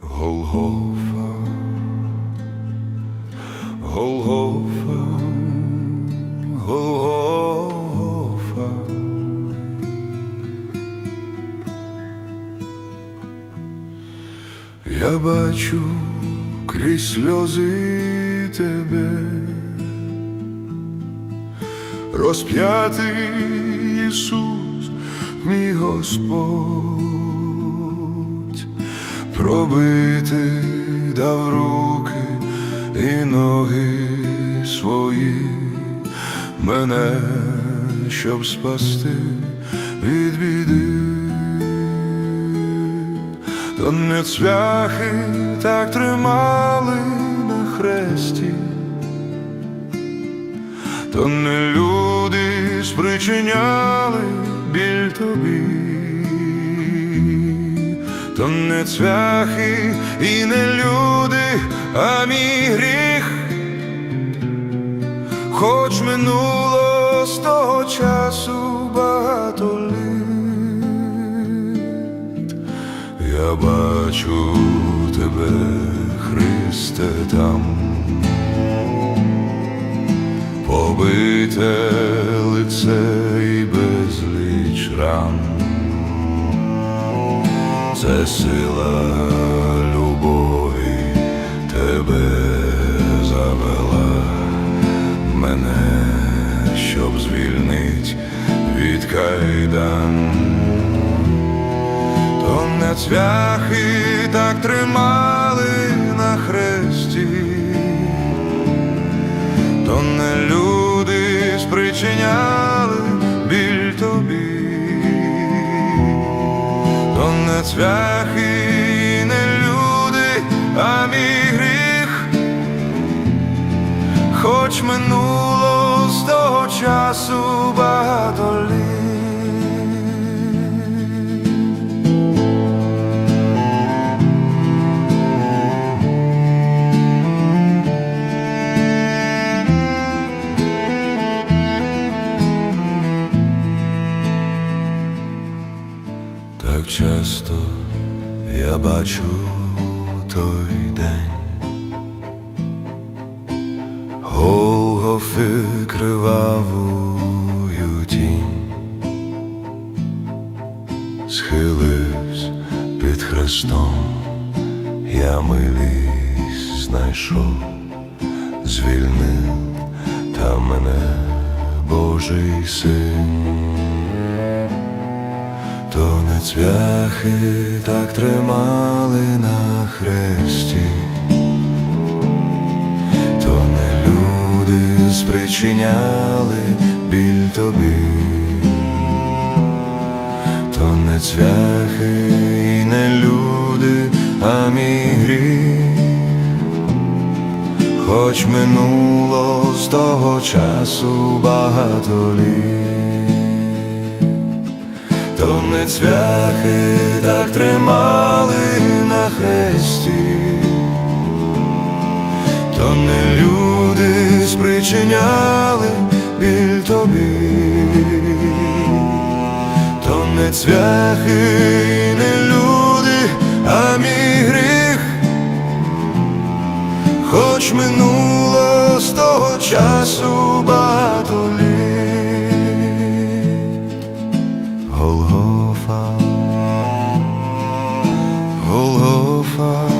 Голгофа, Голгофа, Голгофа. Я бачу крізь сльози тебе, розп'ятий Ісус, мій Господь, пробити дав руки і ноги свої, мене, щоб спасти від біди. То не цвяхи так тримали на хресті, то не люди спричиняли біль тобі, то не цвяхи і не люди, а мій гріх, хоч минуло з того часу багато літ. Я бачу тебе, Христе, там, побите лице і безліч ран. Це сила любові тебе завела мене, щоб звільнить від кайдан. То не цвяхи так тримали на хресті, то не люди спричиняли цвяхи не люди, а мій гріх, хоч минуло з того часу часто я бачу той день Голгофи кривавою тінь Схиливсь під хрестом, я милість знайшов, звільнив та мене Божий син. Не цвяхи так тримали на хресті, то не люди спричиняли біль тобі, то не цвяхи і не люди, а мій гріх, хоч минуло з того часу багато літ. То не цвяхи так тримали на хресті, то не люди спричиняли біль тобі, то не цвяхи не люди, а мій гріх, хоч минуло з того часу for